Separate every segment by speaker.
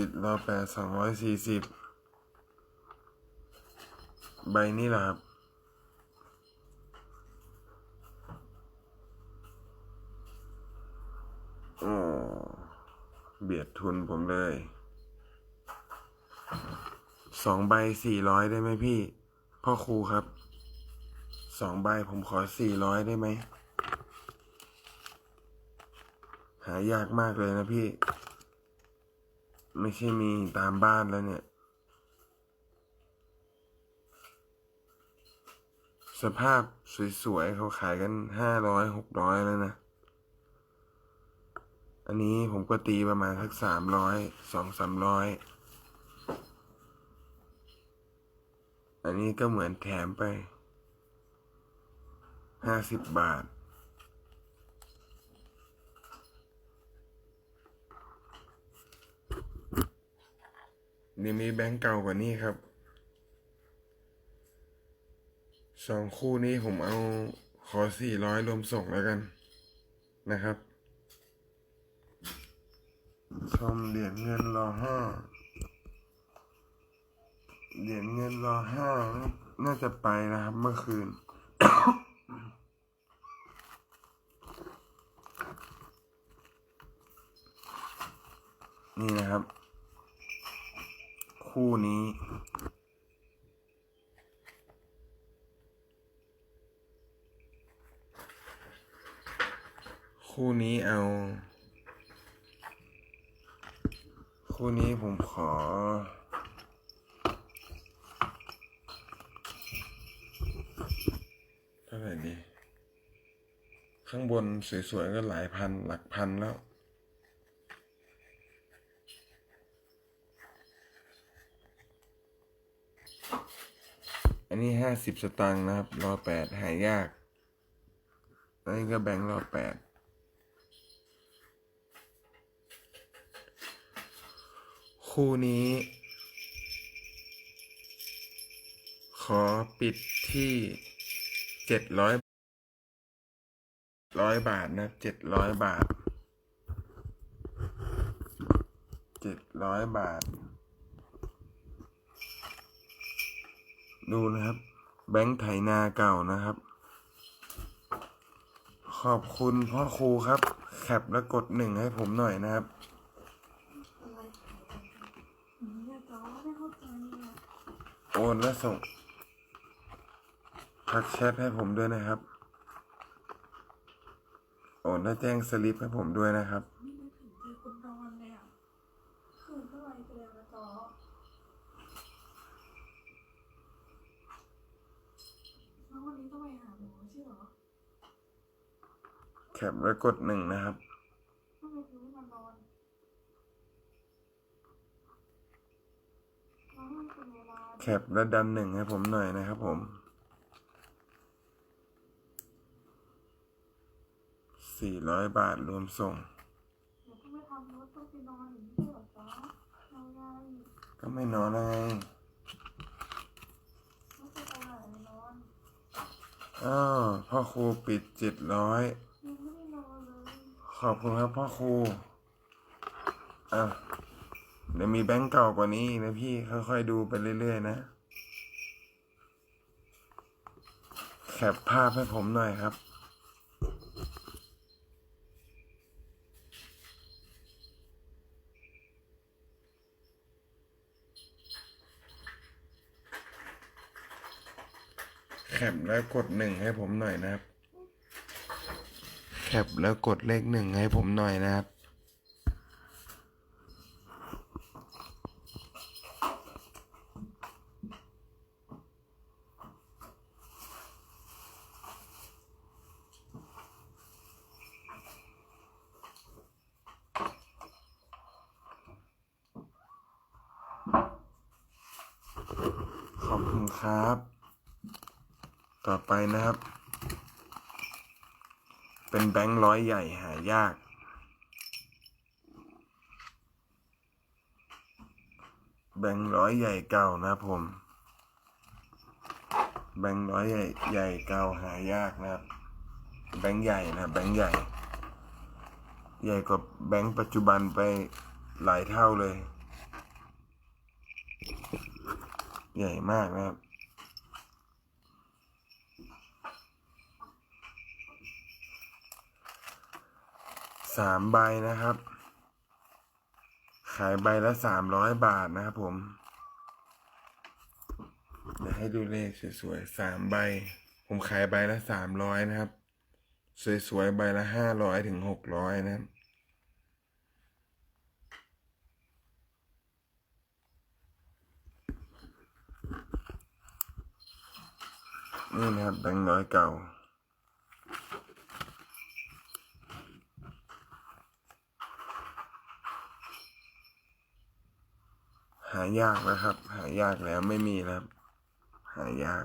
Speaker 1: ปิดรอแปดสองร้อยสี่สิบใบนี้แหละครับโอ้เบียดทุนผมเลยสองใบสี่ร้อยได้ไหมพี่ พ่อครูครับสองใบผมขอสี่ร้อยได้ไหม หายากมากเลยนะพี่ ไม่ใช่มีตามบ้านแล้วเนี่ย สภาพสวยๆเขาขายกันห้าร้อยหกร้อยแล้วนะ อันนี้ผมก็ตีประมาณสักสามร้อยสองสามร้อยอันนี้ก็เหมือนแถมไปห้าสิบบาท นี่มีแบงก์เก่ากว่านี้ครับสองคู่นี้ผมเอาขอสี่ร้อยรวมส่งแล้วกันนะครับชมเหรียญเงินรอห้าเหรียญเงินรอห้าน่าจะไปนะครับ เมื่อคืน นี่นะครับ คู่นี้ คู่นี้เอา คู่นี้ผมขอ เท่าไหร่ดี ข้างบนสวยๆก็หลายพันหลักพันแล้ว นนี้ห้าสิบสตางค์นะครับรอแปดหายากอันนี้ก็แบงค์รอแปดคู่นี้ ขอปิดที่เจ็ดร้อยร้อยบาทนะเจ็ดร้อยบาทเจ็ดร้อยบาท ดูนะครับ แบงค์ไถนาเก่านะครับ ขอบคุณพ่อครูครับ แคปแล้วกดหนึ่งให้ผมหน่อยนะครับ โอนและส่งทักแชทให้ผมด้วยนะครับ โอนและแจ้งสลิปให้ผมด้วยนะครับ
Speaker 2: ไม่นึกถึงเจอคุณนอนเลยอะคืนเท่าไหร่ไปแล้วนะจอแล้ววันนี้ต้องไปหาหมอใช่เหรอ
Speaker 1: แคปแล้วกดหนึ่งนะครับ แคปแล้วดันหนึ่งให้ผมหน่อยนะครับผมสี่ร้อยบาทรวมส่งก็ไม่นอนไง
Speaker 2: อ้า
Speaker 1: วพ่อครูปิดเจ็ดร้อย
Speaker 2: ยังไม่ได้นอนเลย
Speaker 1: ขอบคุณครับพ่อครูอะเดี๋ยวมีแบงก์เก่ากว่านี้นะพี่ค่อยๆดูไปเรื่อยๆนะ แคปภาพให้ผมหน่อยครับ แคปแล้วกดหนึ่งให้ผมหน่อยนะครับ ปแล้วกดเลขหนึ่งให้ผมหน่อยนะครับ ใหญ่หายาก แบงร้อยใหญ่เก่านะผม แบงร้อยใหญ่ใหญ่เก่าหายากนะครับ แบงใหญ่นะแบงใหญ่ ใหญ่กว่าแบงปัจจุบันไปหลายเท่าเลย ใหญ่มากนะครับ สามใบนะครับ ขายใบละสามร้อยบาทนะครับผมเดี๋ยวให้ดูเลขสวยๆสามใบ ผมขายใบละสามร้อยนะครับ สวยๆใบละห้าร้อยถึงหกร้อยนะครับนี่นะครับแบงค์ร้อยเก่า หายากนะครับ หายากแล้วไม่มีแล้วครับ หายาก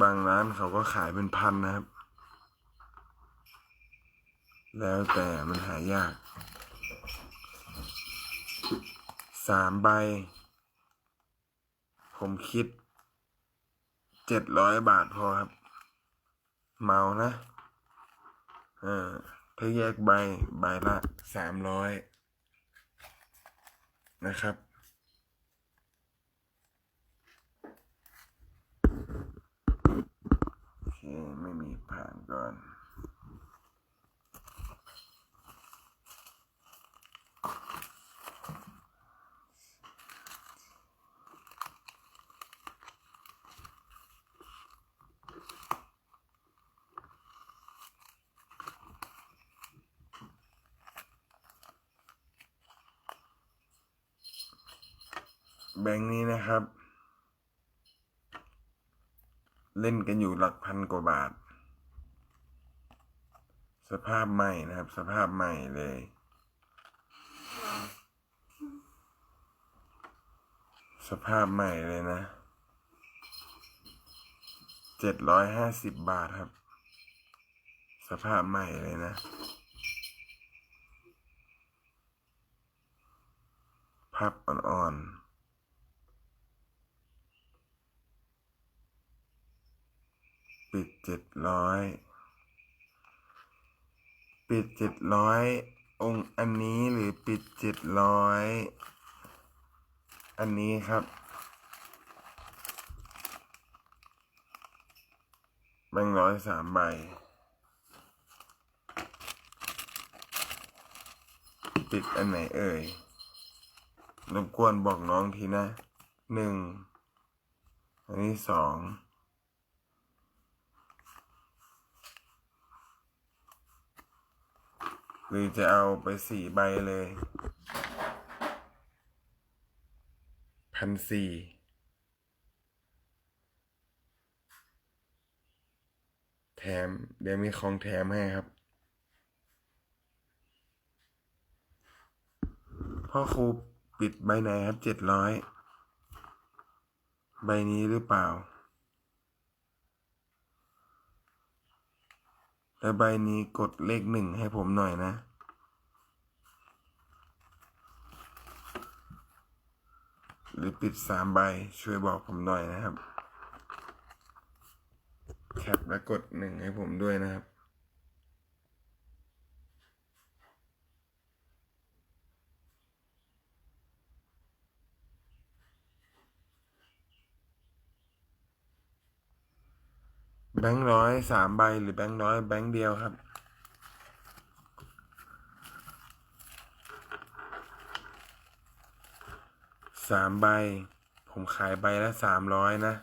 Speaker 1: บางร้านเขาก็ขายเป็นพันนะครับ แล้วแต่มันหายากสามใบ ผมคิดเจ็ดร้อยบาทพอครับ เมานะ เออ ถ้าแยกใบใบละสามร้อยนะครับ โอเค ไม่มีผ่านก่อน แบงค์นี้นะครับ เล่นกันอยู่หลักพันกว่าบาท สภาพใหม่นะครับ สภาพใหม่เลย สภาพใหม่เลยนะเจ็ดร้อยห้าสิบบาทครับ สภาพใหม่เลยนะพับอ่อนๆ ปิด เจ็ดร้อยปิดเจ็ดร้อยองค์อันนี้หรือปิดเจ็ดร้อยอันนี้ครับ แบงร้อยสามใบปิดอันไหนเอ่ย รบกวนบอกน้องทีนะหนึ่ง อันนี้สอง หรือจะเอาไปสี่ใบเลยพันสี่แถม เดี๋ยวมีของแถมให้ครับ พ่อครูปิดใบไหนครับเจ็ดร้อย ใบนี้หรือเปล่า แล้วใบนี้กดเลขหนึ่งให้ผมหน่อยนะ หรือปิดสามใบช่วยบอกผมหน่อยนะครับ แคปและกดหนึ่งให้ผมด้วยนะครับ แบงค์ร้อยสามใบหรือแบงค์ร้อยแบงค์เดียวครับ สามใบ ผมขายใบละสามร้อยนะ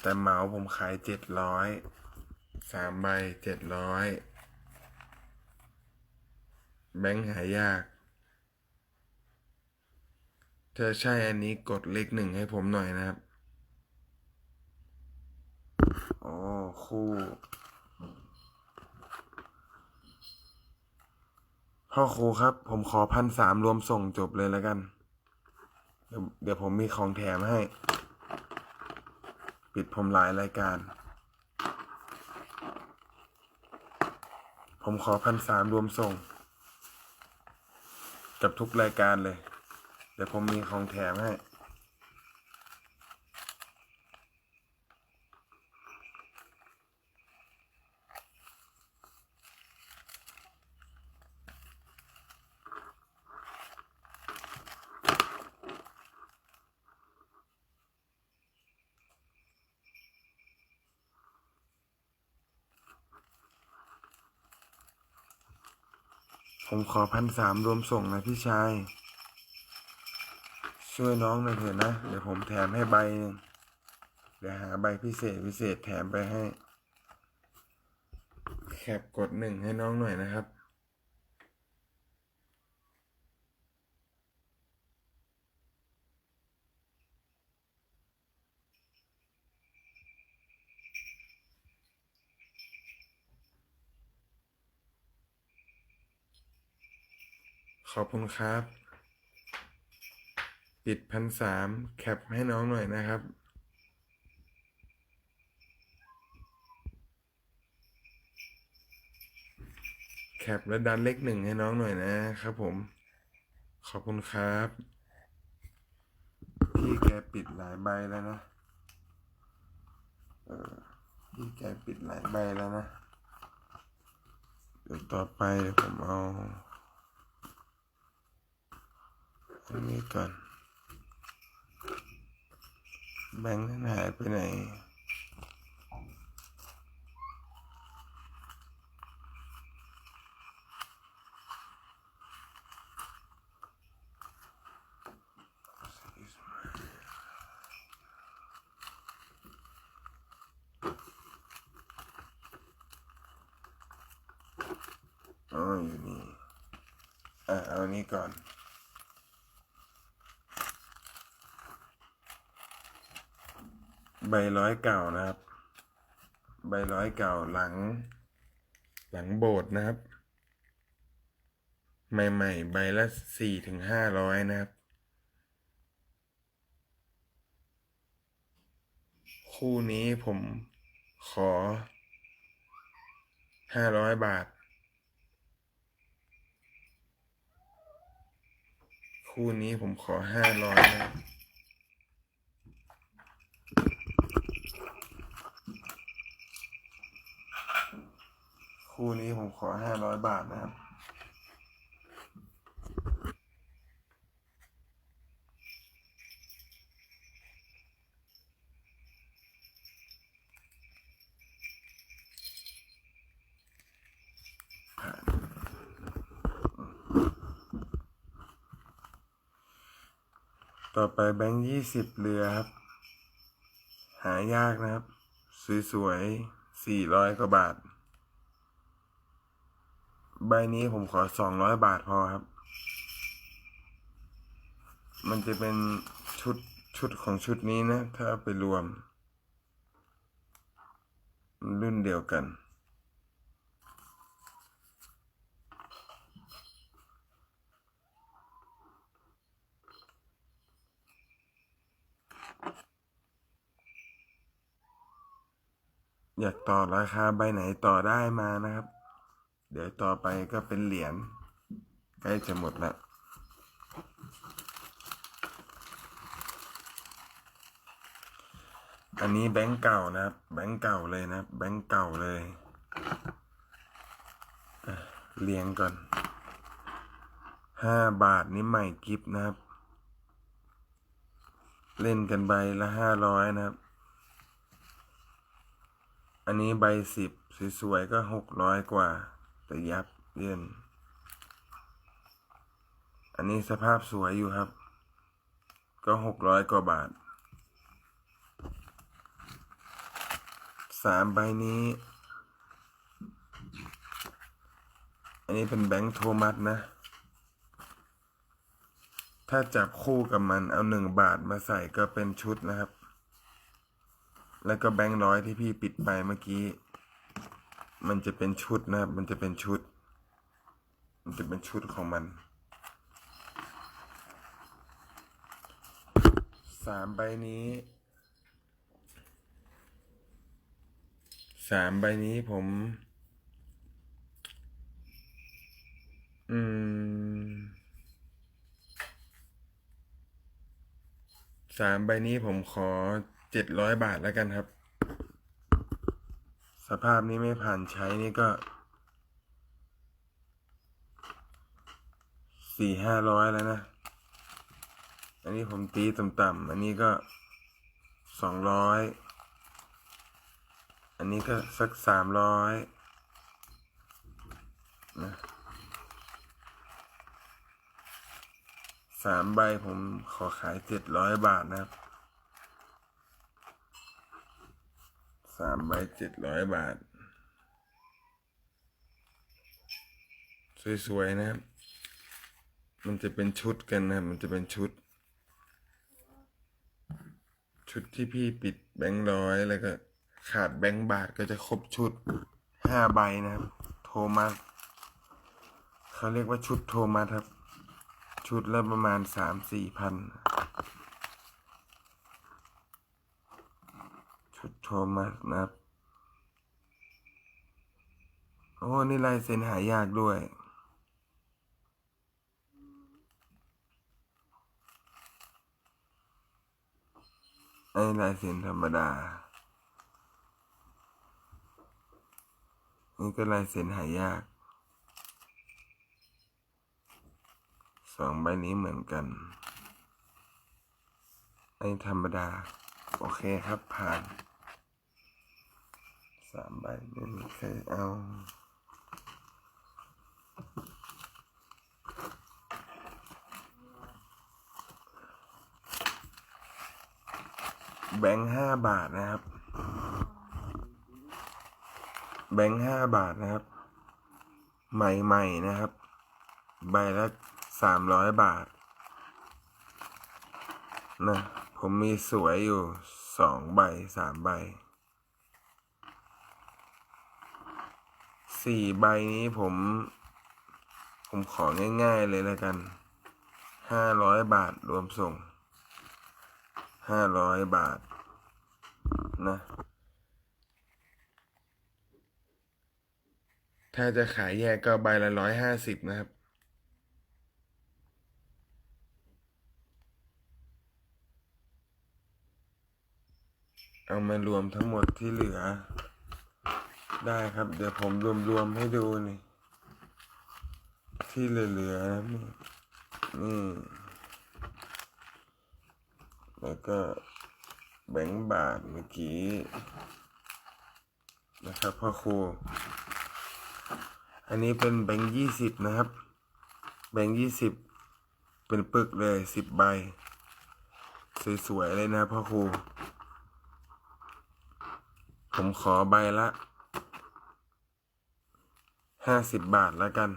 Speaker 1: แต่เหมาผมขายเจ็ดร้อยสามใบเจ็ดร้อยแบงค์หายาก เธอใช่อันนี้กดเลขหนึ่งให้ผมหน่อยนะครับ โอ้ คู่พ่อครูครับ ผมขอพันสามรวมส่งจบเลยแล้วกันเดี๋ยวเดี๋ยวผมมีของแถมให้ ปิดผมหลายรายการ ผมขอพันสามรวมส่ง กับทุกรายการเลย เดี๋ยวผมมีของแถมให้ ผมขอพันสามรวมส่งนะพี่ชาย ช่วยน้องหน่อยเถอะนะ เดี๋ยวผมแถมให้ใบเดี๋ยวหาใบพิเศษพิเศษแถมไปให้ แคปกดหนึ่งให้น้องหน่อยนะครับ ขอบคุณครับปิดพันสามแคปให้น้องหน่อยนะครับ แคปและดันเลขหนึ่งให้น้องหน่อยนะครับผม ขอบคุณครับ พี่แกปิดหลายใบแล้วนะ เออพี่แกปิดหลายใบแล้วนะ เดี๋ยวต่อไปผมเอา อันนี้ก่อน แบงค์นั้นหายไปไหนอ๋ออยู่นี่อะเอาอันนี้ก่อน ใบร้อยเก่านะครับ ใบร้อยเก่าหลัง หลังโบสถ์นะครับ ใหม่ๆ ใบละสี่ถึงห้าร้อยนะครับ คู่นี้ผมขอห้าร้อยบาท คู่นี้ผมขอห้าร้อยนะครับ คู่นี้ผมขอห้าร้อยบาทนะครับ ต่อไปแบงค์ยี่สิบเรือครับ หายากนะครับ สวยๆสี่ร้อยกว่าบาท ใบนี้ผมขอสองร้อยบาทพอครับ มันจะเป็นชุดชุดของชุดนี้นะ ถ้าไปรวม รุ่นเดียวกันอยากต่อราคาใบไหนต่อได้มานะครับ เดี๋ยวต่อไปก็เป็นเหรียญใกล้จะหมดล้วอันนี้แบงก์เก่านะครับ แบงก์เก่าเลยนะ แบงก์เก่าเลยเรียงก่อนห้าบาทนี่ใหม่กิฟนะครับ เล่นกันใบละห้าร้อยนะครับ อันนี้ใบสิบสวยๆก็หกร้อยกว่า แต่ยับเยินอันนี้สภาพสวยอยู่ครับ ก็หกร้อยกว่าบาทสามใบนี้ อันนี้เป็นแบงค์โทมัสนะ ถ้าจับคู่กับมันเอาหนึ่งบาทมาใส่ก็เป็นชุดนะครับ แล้วก็แบงค์ร้อยที่พี่ปิดไปเมื่อกี้ มันจะเป็นชุดนะครับ มันจะเป็นชุด มันจะเป็นชุดของมันสามใบนี้สามใบนี้ผม อืมสามใบนี้ผมขอเจ็ดร้อยบาทแล้วกันครับ สภาพนี้ไม่ผ่านใช้นี่ก็สี่ห้าร้อยแล้วนะ อันนี้ผมตีต่ำๆอันนี้ก็สองร้อยอันนี้ก็สักสามร้อยนะสามใบผมขอขายเจ็ดร้อยบาทนะครับ สามใบเจ็ดร้อยบาท สวยๆนะครับ มันจะเป็นชุดกันนะครับ มันจะเป็นชุด ชุดที่พี่ปิดแบงค์ร้อยแล้วก็ขาดแบงค์บาทก็จะครบชุดห้าใบนะครับ โทมัสเขาเรียกว่าชุดโทมัสครับ ชุดละประมาณสามสี่พัน ชุดโทมัสนะครับ โอ้ นี่ลายเซ็นหายากด้วย ไอ้ลายเซ็นธรรมดา นี่ก็ลายเซ็นหายาก สองใบนี้เหมือนกัน ไอ้ธรรมดา โอเคครับผ่าน สามใบไม่มีใครเอาแบงค์ห้าบาทนะครับ แบงค์ห้าบาทนะครับ ใหม่ๆนะครับ ใบละสามร้อยบาท นะ ผมมีสวยอยู่สองใบสามใบ สี่ใบนี้ผม ผมของ่ายๆเลยแล้วกันห้าร้อยบาทรวมส่งห้าร้อยบาท นะ ถ้าจะขายแยกก็ใบละร้อยห้าสิบนะครับเอามารวมทั้งหมดที่เหลือ ได้ครับ เดี๋ยวผมรวมๆให้ดูนี่ ที่เหลือๆนะนี่นี่ แล้วก็แบงค์บาทเมื่อกี้ นะครับพ่อครู อันนี้เป็นแบงค์ยี่สิบนะครับ แบงค์ยี่สิบเป็นปึกเลยสิบใบ สวยๆเลยนะพ่อครู ผมขอใบละ ห้าสิบบาทแล้วกัน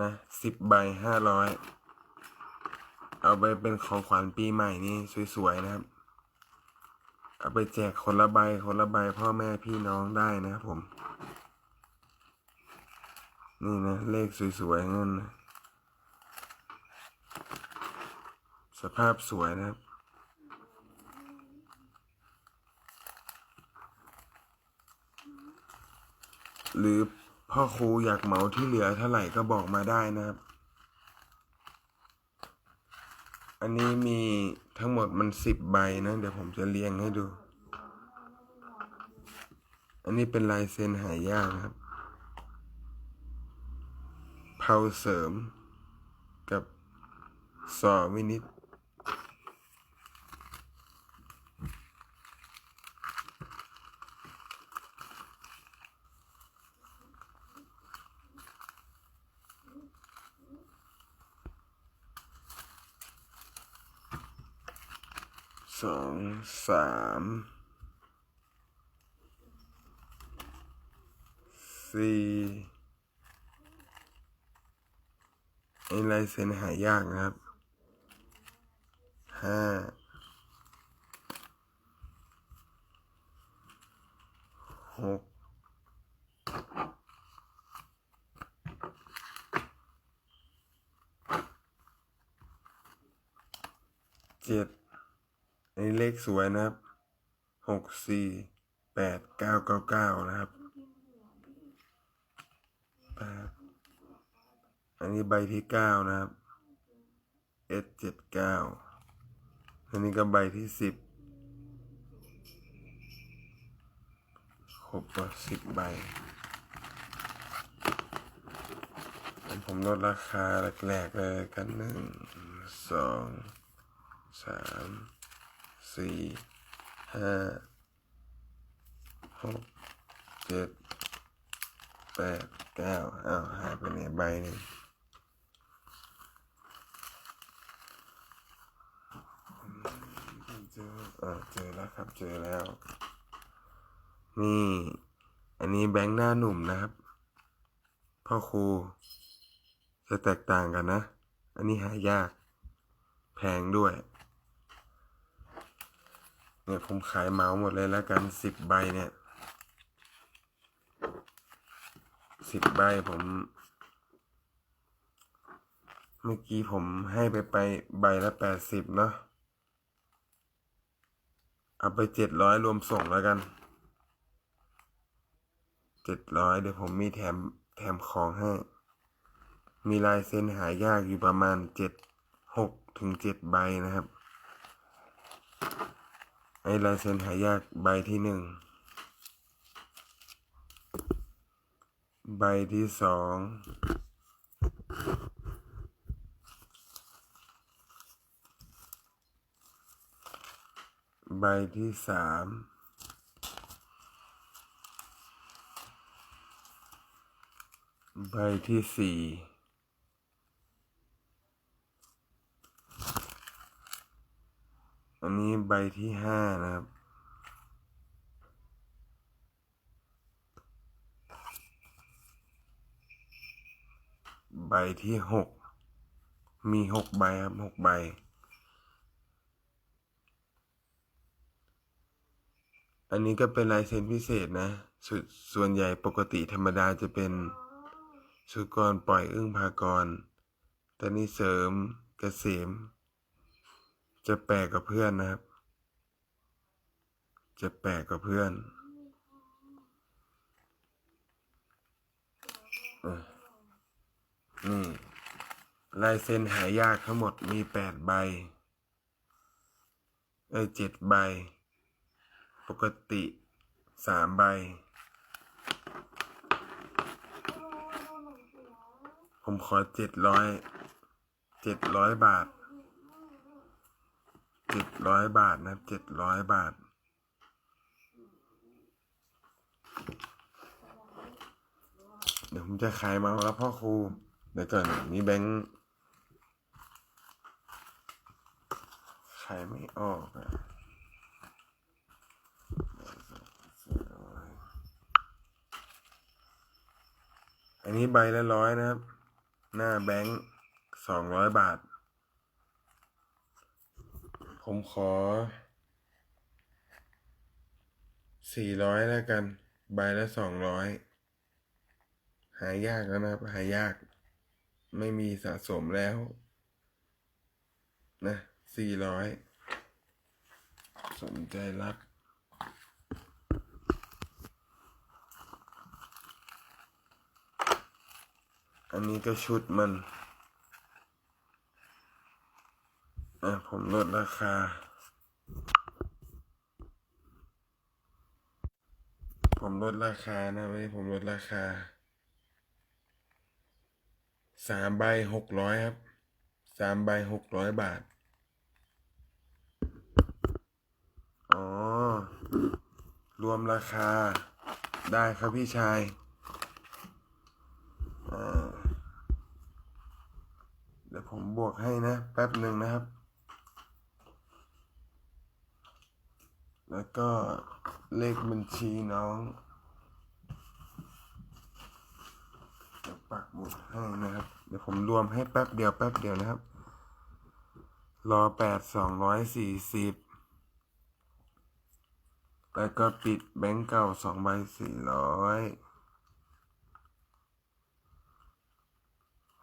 Speaker 1: นะสิบใบห้าร้อยเอาไปเป็นของขวัญปีใหม่นี่สวยๆนะครับ เอาไปแจกคนละใบคนละใบพ่อแม่พี่น้องได้นะครับผม นี่นะ เลขสวยๆนั่นนะสภาพสวยนะครับหรือ พ่อครูอยากเหมาที่เหลือเท่าไหร่ก็บอกมาได้นะครับ อันนี้มีทั้งหมดมันสิบใบนะ เดี๋ยวผมจะเรียงให้ดู อันนี้เป็นลายเซ็นหายากครับ เผาเสริมกับสอวินิต สอง สามสี่ไอ้ลายเซ็นหายากนะครับห้าหกเจ็ด อันนี้เลขสวยนะครับหกสี่แปดเก้าเก้าเก้านะครับแปดอันนี้ใบที่เก้านะครับ S เจ็ดเก้าอันนี้ก็ใบที่สิบครบกว่าสิบใบ ผมลดราคาแรกๆเลยกันหนึ่งสองสาม สี่ห้าหกเจ็ดแปดเก้าอ้าวหายไปไหนใบหนึ่งเจอเออเจอแล้วครับเจอแล้ว นี่ อันนี้แบงค์หน้าหนุ่มนะครับ พ่อครู จะแตกต่างกันนะ อันนี้หายาก แพงด้วย เนี่ยผมขายเมาหมดเลยแล้วกันสิบใบเนี่ยสิบใบผม เมื่อกี้ผมให้ไปไปใบละแปดสิบเนาะเอาไปเจ็ดร้อยรวมส่งแล้วกันเจ็ดร้อยเดี๋ยวผมมีแถมแถมของให้ มีลายเซ็นหายากอยู่ประมาณเจ็ดหกถึงเจ็ดใบนะครับ ไอ้ลายเซ็นหายากใบที่หนึ่งใบที่สองใบที่สามใบที่สี่ อันนี้ ใบที่ห้านะครับ ใบที่หกมีหกใบครับหกใบ อันนี้ก็เป็นลายเซ็นพิเศษนะสส่วนใหญ่ปกติธรรมดาจะเป็นสุกรปล่อยอึ้งพากร แต่นี่เสริมเกษม จะแปลกกับเพื่อนนะครับ จะแปลกกับเพื่อนออนี่ลายเซ็นหายากทั้งหมดมีแปดใบ เอ้ยเจ็ดใบ ปกติสามใบ ผมขอเจ็ดร้อยเจ็ดร้อยบาทเจ็ดร้อยบาทนะเจ็ดร้อยบาท เดี๋ยวผมจะขายมาแล้วพ่อครู เดี๋ยวก่อนนี่แบงค์ขายไม่ออกอะอันนี้ใบละร้อยนะครับ หน้าแบงค์สองร้อยบาท ผมขอสี่ร้อยแล้วกัน ใบละสองร้อย หายากแล้วนะครับ หายาก ไม่มีสะสมแล้ว นะสี่ร้อยสนใจรับอันนี้ก็ชุดมัน อะ ผมลดราคา ผมลดราคานะไม่ใช่ผมลดราคา สามใบหกร้อยครับสามใบหกร้อยบาท อ๋อ รวมราคาได้ครับพี่ชายเดี๋ยวผมบวกให้นะ แป๊บหนึ่งนะครับ แล้วก็เลขบัญชีน้องเดี๋ยวปักหมุดให้นะครับ เดี๋ยวผมรวมให้แป๊บเดียวแป๊บเดียวนะครับ รอแปดสองร้อยสี่สิบแล้วก็ปิดแบงก์เก่าสองใบสี่ร้อย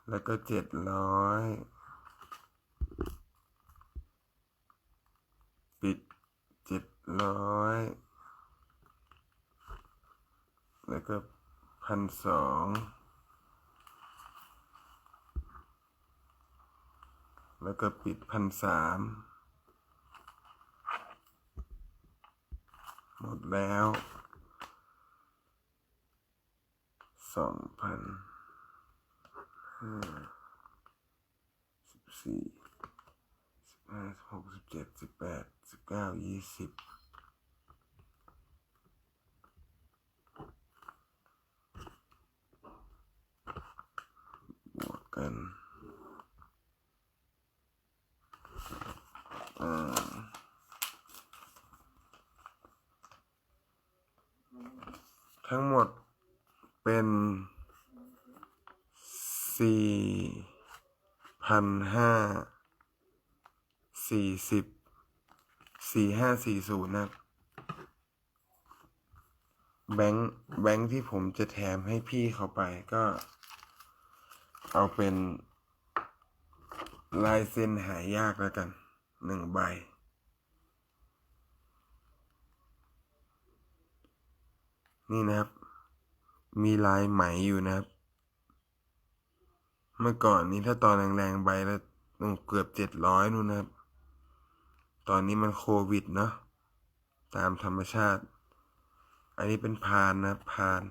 Speaker 1: แล้วก็เจ็ดร้อยปิดเจ็ดร้อยแล้วก็พันสอง แล้วก็ปิดพันสามหมดแล้วสองพันห้าสิบสี่สิบห้าสิบหกสิบเจ็ดสิบแปดสิบเก้ายี่สิบวกกัน ทั้งหมดเป็นสี่พันห้าสี่สิบสี่ห้าสี่ศูนย์นะแบงค์แบงค์ที่ผมจะแถมให้พี่เขาไปก็ เอาเป็นลายเส้นหายากแล้วกัน หนึ่งใบ นี่นะครับ มีลายไหมอยู่นะครับ เมื่อก่อนนี้ถ้าตอนแรงๆใบละเกือบเจ็ดร้อยนู่นนะครับ ตอนนี้มันโควิดเนาะตามธรรมชาติ อันนี้เป็นพานนะพาน